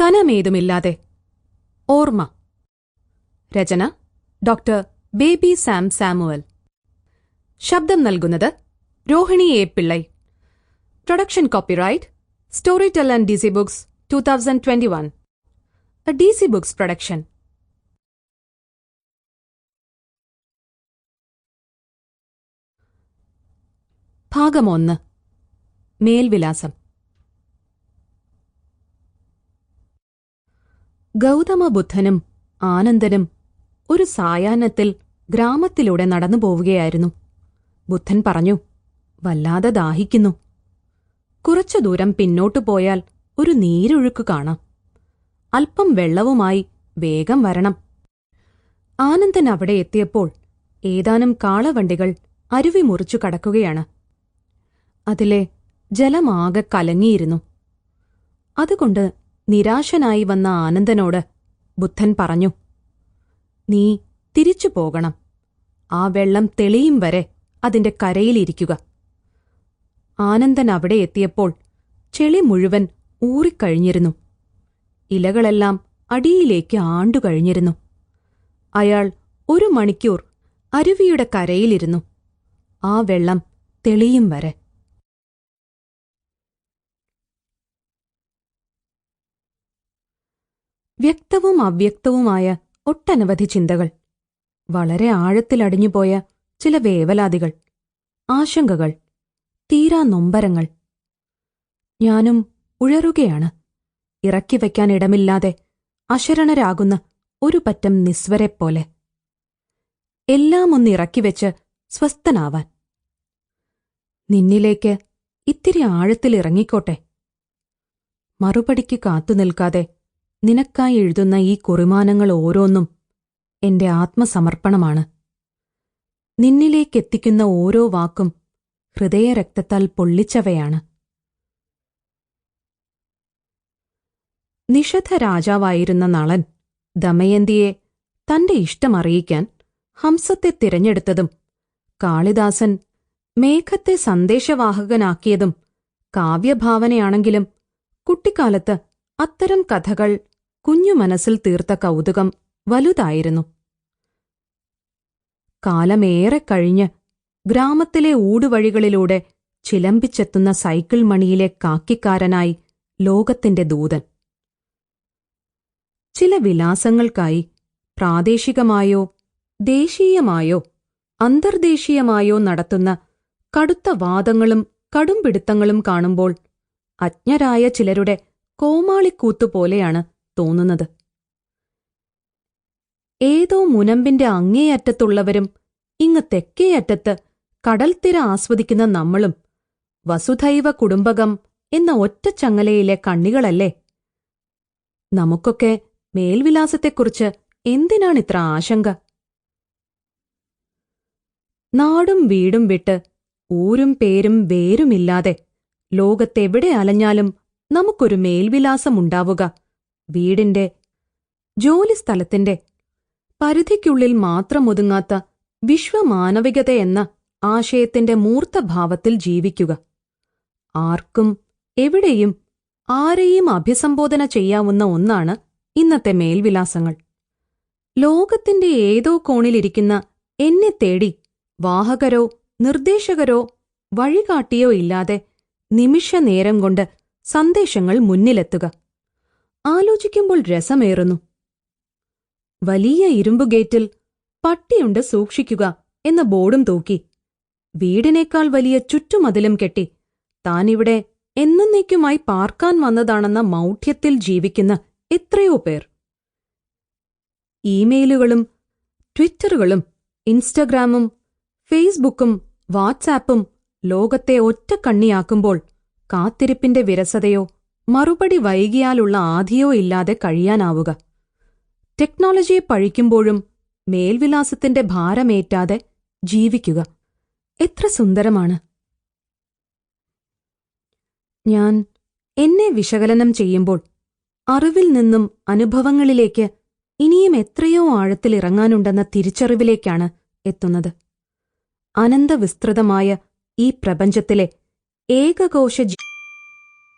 കനമേതുമില്ലാതെ. ഓർമ്മ. രചന ഡോക്ടർ ബേബി സാം സാമുവൽ. ശബ്ദം നൽകുന്നത് Rohini A Pillai. Production copyright Storytel and D C books two thousand twenty one D C books production. ഭാഗമൊന്ന് മേൽവിലാസം. ഗൗതമബുദ്ധനും ആനന്ദനും ഒരു സായാഹ്നത്തിൽ ഗ്രാമത്തിലൂടെ നടന്നു പോവുകയായിരുന്നു. ബുദ്ധൻ പറഞ്ഞു വല്ലാതെ ദാഹിക്കുന്നു. കുറച്ചു ദൂരം പിന്നോട്ടു പോയാൽ ഒരു നീരൊഴുക്ക് കാണാം. അല്പം വെള്ളവുമായി വേഗം വരണം. ആനന്ദൻ അവിടെ എത്തിയപ്പോൾ ഏതാനും കാളവണ്ടികൾ അരുവി മുറിച്ചു കടക്കുകയാണ്. അതിലെ ജലമാകെ കലങ്ങിയിരുന്നു. അതുകൊണ്ട് നിരാശനായി വന്ന ആനന്ദനോട് ബുദ്ധൻ പറഞ്ഞു നീ തിരിച്ചു പോകണം. ആ വെള്ളം തെളിയും വരെ അതിന്റെ കരയിലിരിക്കുക ആനന്ദൻ അവിടെ എത്തിയപ്പോൾ ചെളി മുഴുവൻ ഊറിക്കഴിഞ്ഞിരുന്നു. ഇലകളെല്ലാം അടിയിലേക്ക് ആണ്ടുകഴിഞ്ഞിരുന്നു. അയാൾ ഒരു മണിക്കൂർ അരുവിയുടെ കരയിലിരുന്നു. ആ വെള്ളം തെളിയും വരെ. വ്യക്തവും അവ്യക്തവുമായ ഒട്ടനവധി ചിന്തകൾ. വളരെ ആഴത്തിലടിഞ്ഞുപോയ ചില വേവലാതികൾ ആശങ്കകൾ തീരാ നൊമ്പരങ്ങൾ. ഞാനും ഉഴറുകയാണ്. ഇറക്കി വയ്ക്കാൻ ഇടമില്ലാതെ അശരണരാകുന്ന ഒരു പറ്റം നിസ്വരെപ്പോലെ. എല്ലാം ഒന്ന് ഇറക്കിവെച്ച് സ്വസ്ഥനാവാൻ. നിന്നിലേക്ക് ഇത്തിരി ആഴത്തിൽ ഇറങ്ങിക്കോട്ടെ മറുപടിക്ക് കാത്തുനിൽക്കാതെ നിനക്കായി എഴുതുന്ന ഈ കുറിമാനങ്ങൾ ഓരോന്നും എന്റെ ആത്മസമർപ്പണമാണ്. നിന്നിലേക്കെത്തിക്കുന്ന ഓരോ വാക്കും ഹൃദയരക്തത്താൽ പൊള്ളിച്ചവയാണ്. നിഷധ രാജാവായിരുന്ന നളൻ ദമയന്തിയെ തന്റെ ഇഷ്ടമറിയിക്കാൻ ഹംസത്തെ തിരഞ്ഞെടുത്തതും കാളിദാസൻ മേഘത്തെ സന്ദേശവാഹകനാക്കിയതും കാവ്യഭാവനയാണെങ്കിലും കുട്ടിക്കാലത്ത് അത്തരം കഥകൾ കുഞ്ഞു മനസ്സിൽ തീർത്ത കൗതുകം വലുതായിരുന്നു. കാലമേറെ കഴിഞ്ഞ് ഗ്രാമത്തിലെ ഊടുവഴികളിലൂടെ ചിലമ്പിച്ചെത്തുന്ന സൈക്കിൾ മണിയിലെ കാക്കിക്കാരനായി ലോകത്തിന്റെ ദൂതൻ. ചില വിലാസങ്ങൾക്കായി പ്രാദേശികമായോ ദേശീയമായോ അന്തർദേശീയമായോ നടത്തുന്ന കടുത്ത വാദങ്ങളും കടുംപിടുത്തങ്ങളും കാണുമ്പോൾ അജ്ഞരായ ചിലരുടെ കോമാളിക്കൂത്തുപോലെയാണ് തോന്നുന്നത്. ഏതോ മുനമ്പിന്റെ അങ്ങേയറ്റത്തുള്ളവരും ഇങ്ങ് തെക്കേയറ്റത്ത് കടൽത്തിര ആസ്വദിക്കുന്ന നമ്മളും വസുധൈവ കുടുംബകം എന്ന ഒറ്റ ചങ്ങലയിലെ കണ്ണികളല്ലേ? നമുക്കൊക്കെ മേൽവിലാസത്തെക്കുറിച്ച് എന്തിനാണിത്ര ആശങ്ക? നാടും വീടും വിട്ട് ഊരും പേരും വേരുമില്ലാതെ ലോകത്തെവിടെ അലഞ്ഞാലും നമുക്കൊരു മേൽവിലാസമുണ്ടാവുക. വീടിന്റെ ജോലിസ്ഥലത്തിന്റെ പരിധിക്കുള്ളിൽ മാത്രം മാത്രമൊതുങ്ങാത്ത വിശ്വമാനവികതയെന്ന ആശയത്തിന്റെ മൂർത്തഭാവത്തിൽ ജീവിക്കുക. ആർക്കും എവിടെയും ആരെയും അഭിസംബോധന ചെയ്യാവുന്ന ഒന്നാണ് ഇന്നത്തെ മേൽവിലാസങ്ങൾ. ലോകത്തിന്റെ ഏതോ കോണിലിരിക്കുന്ന എന്നെ തേടി വാഹകരോ നിർദ്ദേശകരോ വഴികാട്ടിയോ ഇല്ലാതെ നിമിഷനേരം കൊണ്ട് സന്ദേശങ്ങൾ മുന്നിലെത്തുക. ആലോചിക്കുമ്പോൾ രസമേറുന്നു. വലിയ ഇരുമ്പുഗേറ്റിൽ പട്ടിയുണ്ട് സൂക്ഷിക്കുക എന്ന ബോർഡും തൂക്കി. വീടിനേക്കാൾ വലിയ ചുറ്റുമതിലും കെട്ടി. താനിവിടെ എന്നേക്കുമായി പാർക്കാൻ വന്നതാണെന്ന മൗഢ്യത്തിൽ ജീവിക്കുന്ന എത്രയോ പേർ. ഇമെയിലുകളും ട്വിറ്ററുകളും ഇൻസ്റ്റഗ്രാമും ഫേസ്ബുക്കും വാട്സാപ്പും ലോകത്തെ ഒറ്റക്കണ്ണിയാക്കുമ്പോൾ കാത്തിരിപ്പിന്റെ വിരസതയോ മറുപടി വൈകിയാലുള്ള ആധിയോ ഇല്ലാതെ കഴിയാനാവുക. ടെക്നോളജിയെ പഴിക്കുമ്പോഴും മേൽവിലാസത്തിന്റെ ഭാരമേറ്റാതെ ജീവിക്കുക. എത്ര സുന്ദരമാണ്. ഞാൻ എന്നെ വിശകലനം ചെയ്യുമ്പോൾ അറിവിൽ നിന്നും അനുഭവങ്ങളിലേക്ക് ഇനിയും എത്രയോ ആഴത്തിൽ ഇറങ്ങാനുണ്ടെന്ന തിരിച്ചറിവിലേക്കാണ് എത്തുന്നത്. അനന്തവിസ്തൃതമായ ഈ പ്രപഞ്ചത്തിലെ ഏകകോശ